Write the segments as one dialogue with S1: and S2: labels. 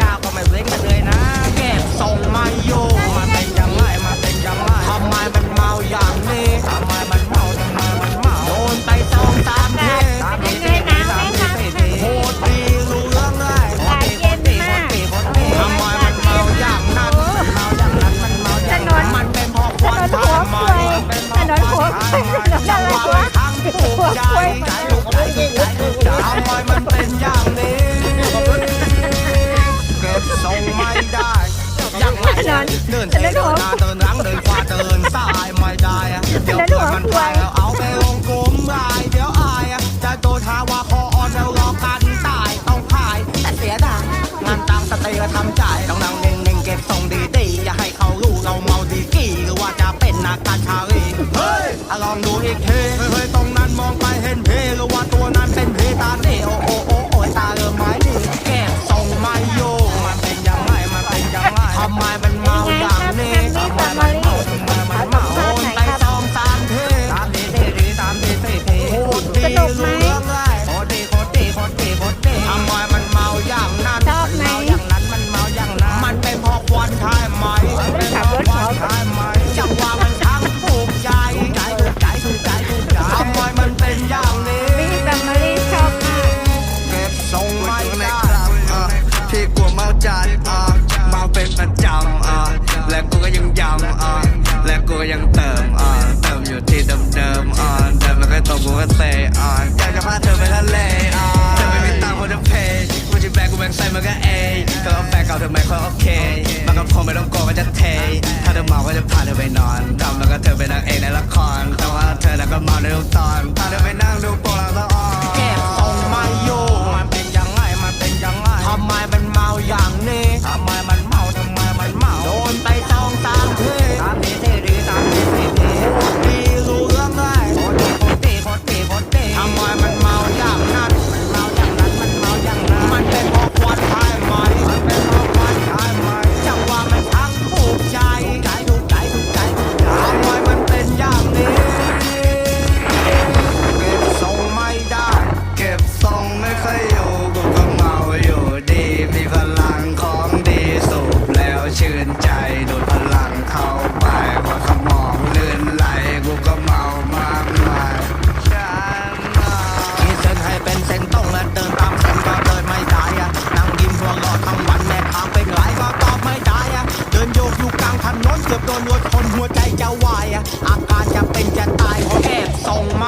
S1: ก้าวก็ไม่เล้งกันเลยนะแก็ส่งไมโยมาเต็งยังไงมาเต็งยังไงทำไมมันเมาอย่างนี้ทำไมมันเมาทำไมมันเมาโดนไปสองสามทีสามทีสี่ทีสามทีสี่ทีโคตรดีรู้เรื่องเลตีคตดีตีคตดีทำไมมันเมาอยางนั้น
S2: มัน
S1: เมาอย่างนั้มันเมาอย่งมันเป็นเพราะควันเป็นเพราะควันทานหัวทำไมมันเป็นอย่างนี้ ส่งไม่ได้
S3: ยังไรฉันเดินเดินาเดินรังเดินขวาเดินซ้ายไม่ได้เดี๋ยวเธอมันไปแล้วเอาไปลงกลมอายเดี๋ยวอายจะโดนหาว่าคออ่อนแล้วรอกันตายต้องพ่ายแต่
S1: เสียดายงานตามสเตย์ทำใจต้องนั่งเน่งๆเก็บส่งดีๆอย่าให้เขารู้เราเมาดีกี่หรือว่าจะเป็นนักการชาลี
S3: เฮ้ยลองดูอีกทีเฮ้ยตรงนั้นมองไปเห็นเพหรือว่าตัวนั้น
S1: เป็นเพตาเนโอ ก็เตะอ่อนอยากจะพาเธอไปทะเลอ่อนเธอไม่มีตังค์คนจะเพย์กูจะแบกกูแบกใส่มันก็เอยเธอเอแฟนเก่าเธอไม่ค่อยโอเคมันก็คงไม่ต้องโกงก็จะเทถ้าเธอเมาก็จะพาเธอไปนอนดำ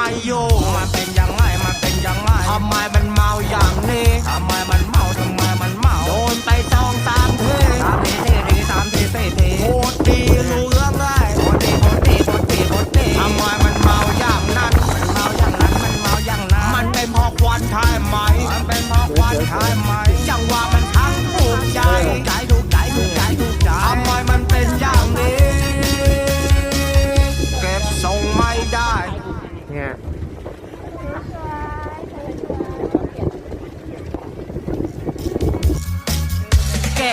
S1: mayor.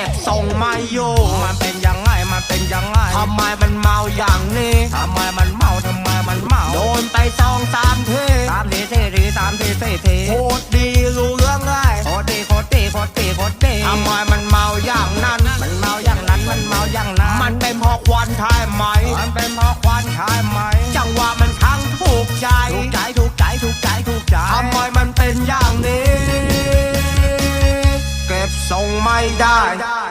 S1: บส่งมาอยมันเป็นยังไงมันเป็นยังไงทำไมมันเมาอย่างนี้ทำไมมันเมาทำไมมันเมาโดนไปสองสามทีสามทีสี่ทีสามทีสี่ทีโคตรดีรู้เรื่องเลยโคตรดีโคตรดีโคตรดีโคตรดีทำไมมันเมาอย่างนั้น มันเมาอย่างนั้นมันเมาอย่างนั้น มันเป็นเพราะควันใช่ไหมมันเป็นเพราะควันใช่ไหม die.